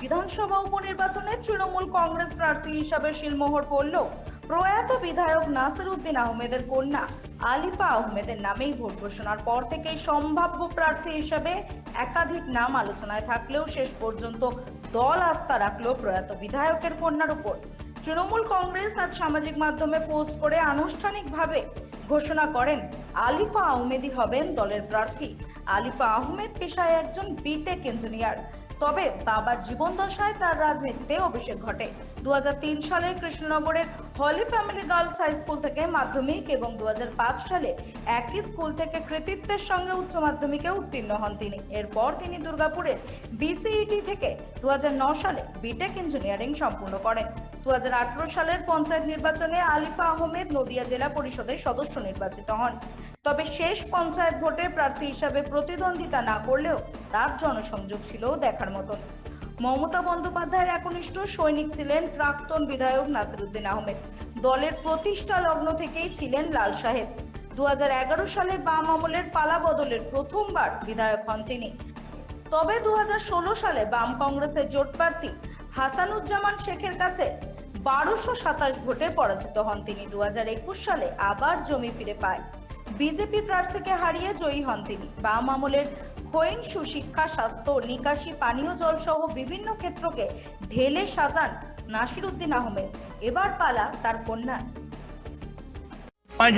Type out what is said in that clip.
বিধানসভা উপনির্বাচনে তৃণমূল কংগ্রেস প্রার্থী হিসাবে শিলমোহর পড়ল। প্রয়াত বিধায়ক নাসির উদ্দিন আহমেদের কন্যা আলিফা আহমেদের নামেই ভোট ঘোষণার পর থেকেই সম্ভাব্য প্রার্থী হিসাবে একাধিক নাম আলোচনায় থাকলেও শেষ পর্যন্ত দল আস্থা রাখল প্রয়াত বিধায়কের কন্যার উপর। তৃণমূল কংগ্রেস আজ সামাজিক মাধ্যমে পোস্ট করে আনুষ্ঠানিকভাবে ঘোষণা করেন, আলিফা আহমেদই হবেন দলের প্রার্থী। আলিফা আহমেদ পেশায় একজন বিটেক ইঞ্জিনিয়ার তবে বাবার জীবন দশায় তার রাজনীতিতে অভিষেক ঘটে। দুহাজার তিন সালে কৃষ্ণনগরের Holy Family Girls High School থেকে মাধ্যমিক এবং দু হাজার পাঁচ সালে একই স্কুল থেকে কৃতিত্বের সঙ্গে উচ্চ মাধ্যমিকে উত্তীর্ণ হন তিনি। এরপর তিনি দুর্গাপুরের বিসিইটি থেকে দু সালে বিটেক ইঞ্জিনিয়ারিং সম্পূর্ণ করেন। দু হাজার আঠারো সালের পঞ্চায়েত নির্বাচনে আলিফা আহমেদ নদিয়া জেলা পরিষদের সদস্য নির্বাচিত হন। তবে শেষ পঞ্চায়েত ভোটে প্রার্থী হিসাবে প্রতিদ্বন্দ্বিতা না করলেও তার জনসংযোগ ছিল দেখার মতন। মমতা বন্দ্যোপাধ্যায়ের একনিষ্ঠ সৈনিক ছিলেন প্রাক্তন বিধায়ক নাসিরুদ্দিন আহমেদ। দলের প্রতিষ্ঠা লগ্ন থেকেই ছিলেন লাল সাহেব। দু হাজার এগারো সালে বাম আমলের পালা বদলের প্রথমবার বিধায়ক হন তিনি। তবে দু হাজার ষোলো সালে বাম কংগ্রেসের জোট প্রার্থী হাসানুজ্জামান শেখের কাছে বারোশো সাতাশ ভোটে পরাজিত হন তিনি। দু সালে আবার জমি ফিরে পায়। বিজেপি প্রার্থীকে হারিয়ে জয়ী হন তিনি। বাম আমলের ক্ষয়িন সুশিক্ষা, স্বাস্থ্য, নিকাশি, পানীয় জল সহ বিভিন্ন ক্ষেত্রকে ঢেলে সাজান নাসিরুদ্দিন আহমেদ। এবার পালা তার কন্যা